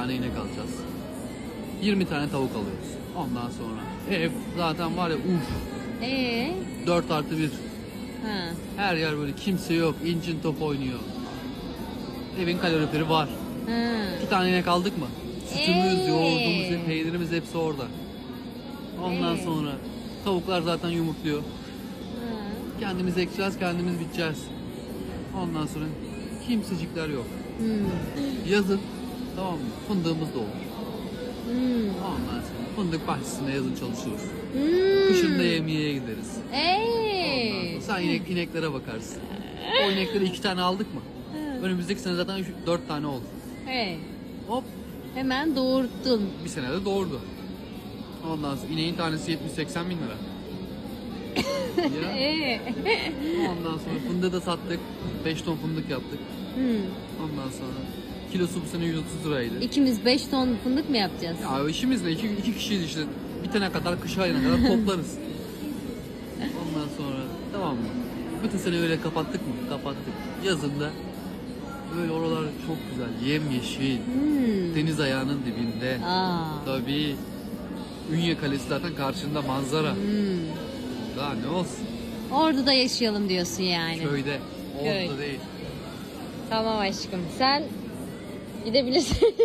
tane inek alacağız. 20 tane tavuk alıyoruz. Ondan sonra ev zaten var ya uf Ee? 4 artı 1. Ha. Her yer böyle kimse yok. incin top oynuyor. Evin kaloriferi var. Ha. İki tane inek aldık mı? Sütümüz, Ee? yoğurdumuz, peynirimiz hepsi orada. Ondan Ee? sonra tavuklar zaten yumurtluyor. Ha. Kendimiz ekeceğiz, kendimiz biteceğiz. Ondan sonra kimsecikler yok. Hmm. Yazın tamam mı? Fındığımız da olur. Hmm. Ondan sonra fındık bahçesinde yazın çalışıyoruz. Hmm. Kışın da yemyeğe gideriz. Ondan Ee. sonra sen inek, ineklere bakarsın. O inekleri iki tane aldık mı? Önümüzdeki sene zaten üç, dört tane oldu. Hey. Hop Hemen doğurttun. bir senede doğurdu. Ondan sonra ineğin tanesi 70-80 bin lira. ya, Ee. ondan sonra fındığı da sattık. 5 ton fındık yaptık. Hmm. Ondan sonra kilosu bu sene 130 liraydı. İkimiz 5 ton fındık mı yapacağız? Ya işimiz ne? İki, iki kişiyiz işte. Bitene kadar, kış ayına kadar toplarız. Ondan sonra tamam mı? Bütün sene öyle kapattık mı? Kapattık. Yazında böyle oralar çok güzel. Yemyeşil. Hmm. Deniz ayağının dibinde. Aa. Tabii. Ünye Kalesi zaten karşında manzara. Hmm. Daha ne olsun? Orada da yaşayalım diyorsun yani. Köyde. Orada Köy. değil. Tamam aşkım. Sen gidebilirsin.